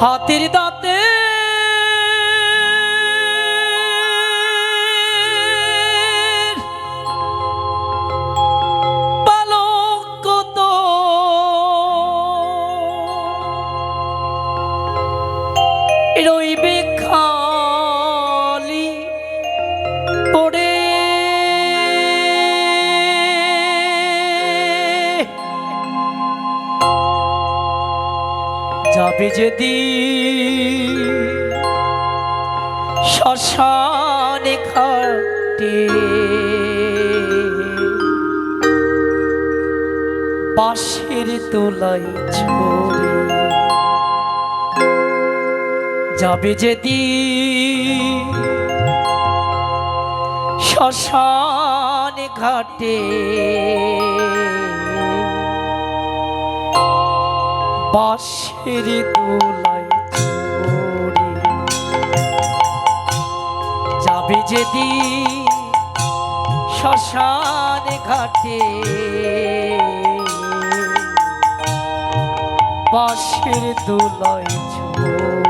হাতের দাঁতে যাবে যদি? শ্মশানে ঘাটে। বাঁশের তোলাই ছড়ে যাবে যদি? শ্মশান ঘাটে। বাঁশের দোলায় চড়ে যাবে যদি শ্মশান ঘাটে। বাঁশের দোলায় চড়ে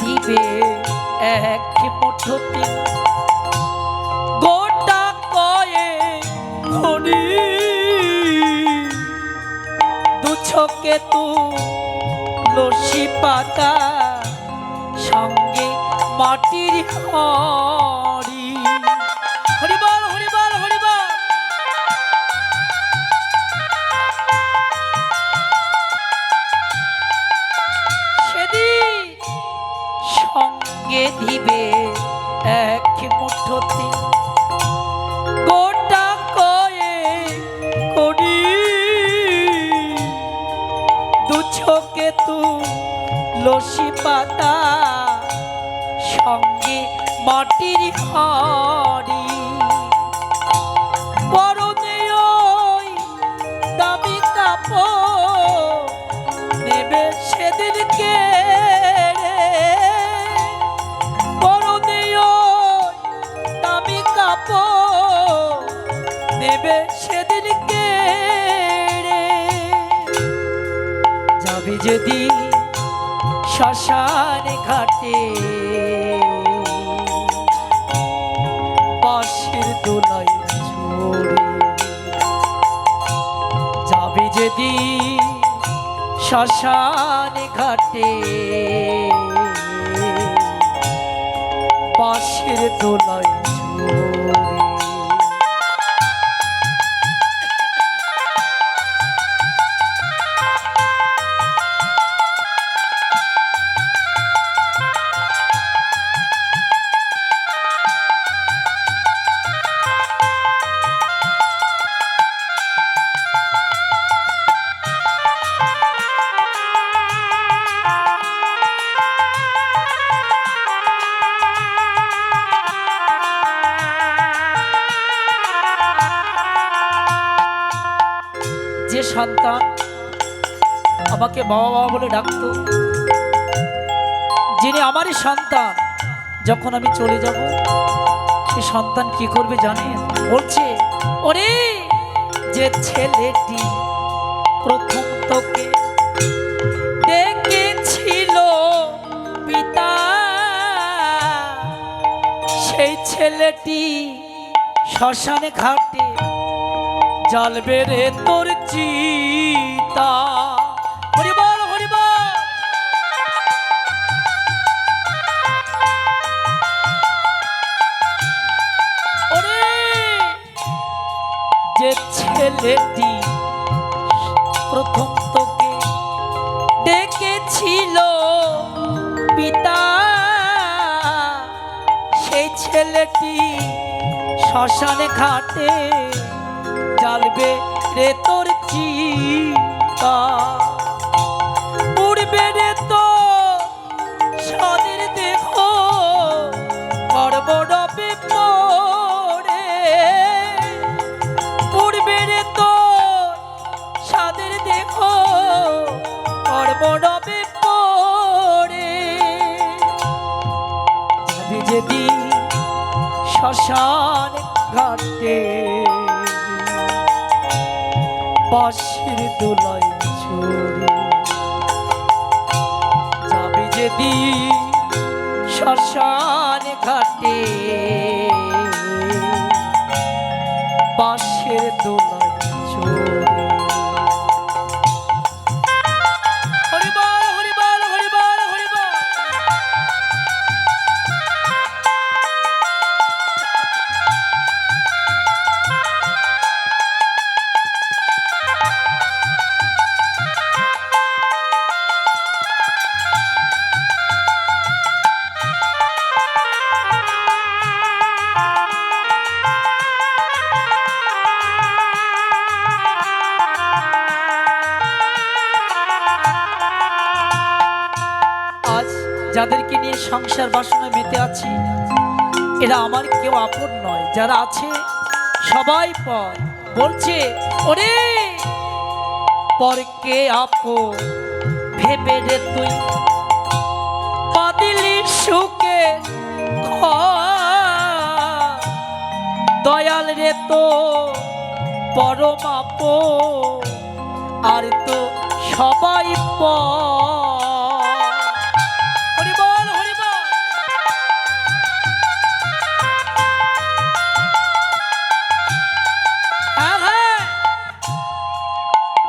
দিবে এক মুঠোতে গোটা কয়ে ধনি। দুছকে তু লসি পাতা সঙ্গে মাটির হরি মাটির হাড়ি। পরনে দামি কাপড় নেবে সেদিনকে পরনে ওই দামি কাপড় নেবে সেদিনকে যাবে যদি শ্মশান ঘাটে যাবে যদি শ্মশান ঘাটে। পাশের চড়ে যে সন্তান আমাকে বাবা বাবা বলে ডাকতো, যিনি আমারই সন্তান, যখন আমি চলে যাব, সে সন্তান কি করবে জানেন? বলছে, ওরে, যে ছেলেটি প্রথম তোকে ডেকেছিল পিতা, সেই ছেলেটি শ্মশানে ঘাটে জ্বলবে রে তোর চিতা। হরিবল হরিবল। ওরে, যে ছেলেটি প্রথম তোকে ডেকেছিল পিতা এই ছেলেটি শ্মশানে ঘাটে জ্বালবে রে তোর চিতা উড়বে রে তো সাদের রবে পড়ে উড়বে রে যেদিন শ্মশান ঘাটে। পাশের দোলাই ছড়ে। যাবে যেদিন শ্মশান ঘাটে যাদেরকে নিয়ে সংসার বাসনা মেতে আছি, এরা আমার কেউ আপন নয়। যারা আছে, সবাই পর। বলছে, ওরে পরকে আপন? ভেবে রে তুই। পাদিলি সুকে দয়াল রে তো পরম আপন। আর তো সবাই পর।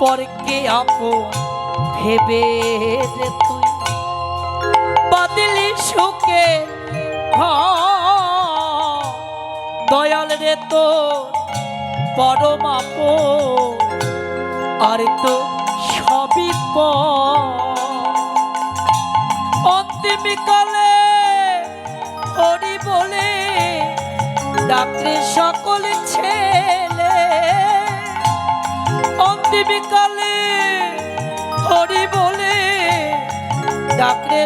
পরকে আপো ভেবে রে তুই। বাদলি সুখে দয়াল রে তো পরম আপো আর তো সবই অন্তিমকালে হরি বলে ডাক্তার সকল ছেলে। অন্তিমকালে হরি বলে ডাকলে